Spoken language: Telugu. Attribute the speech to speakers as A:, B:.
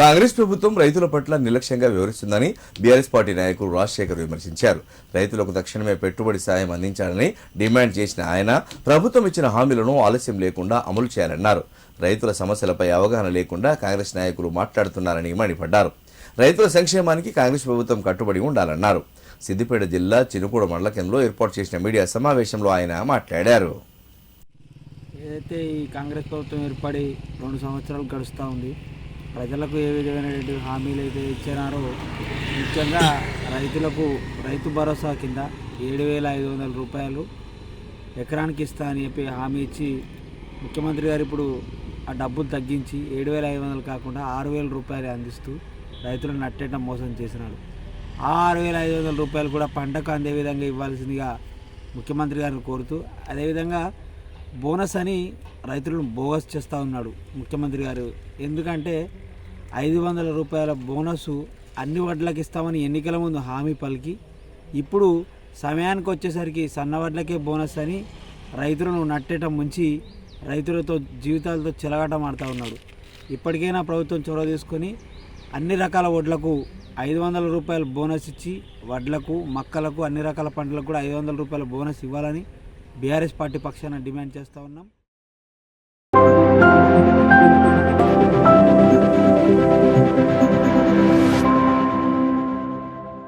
A: కాంగ్రెస్ ప్రభుత్వం రైతుల పట్ల నిర్లక్ష్యంగా వివరిస్తుందని బీఆర్ఎస్ పార్టీ నాయకులు రాజశేఖర్ విమర్శించారు. రైతులకు తక్షణమే పెట్టుబడి సాయం అందించాలని డిమాండ్ చేసిన ఆయన ప్రభుత్వం ఇచ్చిన హామీలను ఆలస్యం లేకుండా అమలు చేయాలన్నారు. రైతుల సమస్యలపై అవగాహన లేకుండా కాంగ్రెస్ నాయకులు మాట్లాడుతున్నారని మండిపడ్డారు. రైతుల సంక్షేమానికి కాంగ్రెస్ ప్రభుత్వం కట్టుబడి ఉండాలన్నారు. సిద్దిపేట జిల్లా చినుకూడ మండల కేంద్రంలో ఏర్పాటు చేసిన మీడియా సమావేశంలో ఆయన మాట్లాడారు.
B: ఏదైతే ఈ కాంగ్రెస్ ప్రభుత్వం ఏర్పడి రెండు సంవత్సరాలు గడుస్తూ ఉంది ప్రజలకు ఏ విధమైనటువంటి హామీలు అయితే ఇచ్చినారో ముఖ్యంగా రైతులకు రైతు భరోసా కింద ఏడు వేల ఐదు వందల రూపాయలు ఎకరానికి ఇస్తా అని చెప్పి హామీ ఇచ్చి ముఖ్యమంత్రి గారు ఇప్పుడు ఆ డబ్బులు తగ్గించి ఏడు వేల ఐదు వందలు కాకుండా ఆరు వేల రూపాయలు అందిస్తూ రైతులను నట్టేట మోసం చేసినాడు ఆ ఆరు వేల ఐదు వందల రూపాయలు కూడా పంటకు అందే విధంగా ఇవ్వాల్సిందిగా ముఖ్యమంత్రి గారిని కోరుతూ అదేవిధంగా బోనస్ అని రైతులను బోగస్ చేస్తూ ఉన్నాడు ముఖ్యమంత్రి గారు. ఎందుకంటే ఐదు వందల రూపాయల బోనస్ అన్ని వడ్లకి ఇస్తామని ఎన్నికల ముందు హామీ పలికి. ఇప్పుడు సమయానికి వచ్చేసరికి సన్న వడ్లకే బోనస్ అని రైతులను నట్టేట ముంచి రైతులతో జీవితాలతో చెలగాటం ఆడుతూ ఉన్నాడు. ఇప్పటికైనా ప్రభుత్వం చొరవ తీసుకొని అన్ని రకాల వడ్లకు ఐదు వందల రూపాయల బోనస్ ఇచ్చి వడ్లకు మక్కలకు అన్ని రకాల పంటలకు కూడా ఐదు వందల రూపాయల బోనస్ ఇవ్వాలని బీఆర్ఎస్ పార్టీ పక్షాన డిమాండ్ చేస్తూ ఉన్నాం.